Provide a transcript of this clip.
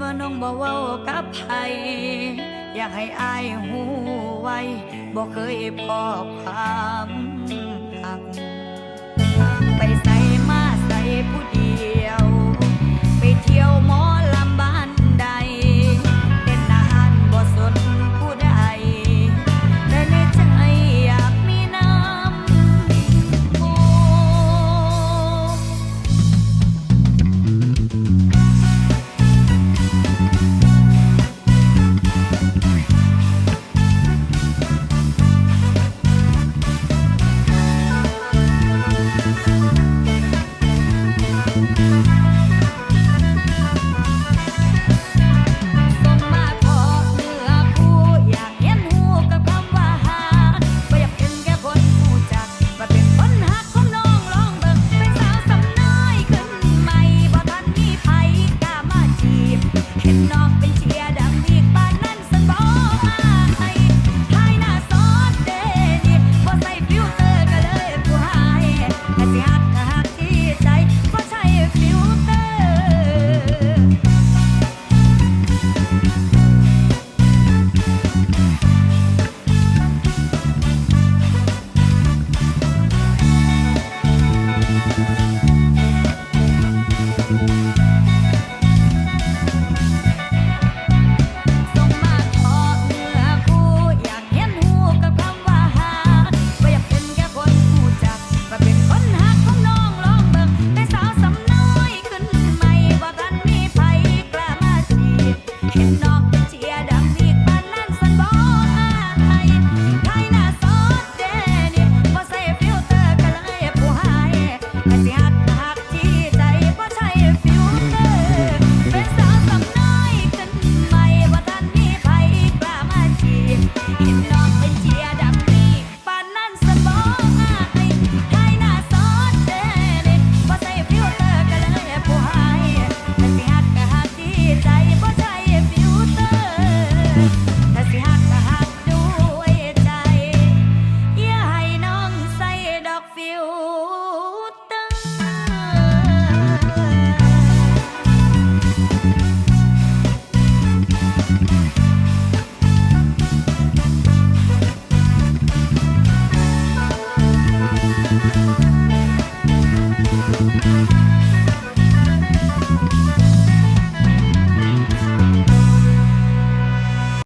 ว่าน้องบ่เว้ากับไผอยากให้อายหูไว้บ่เคยพอความหัก ไปใส่มาใส่ผู้ดี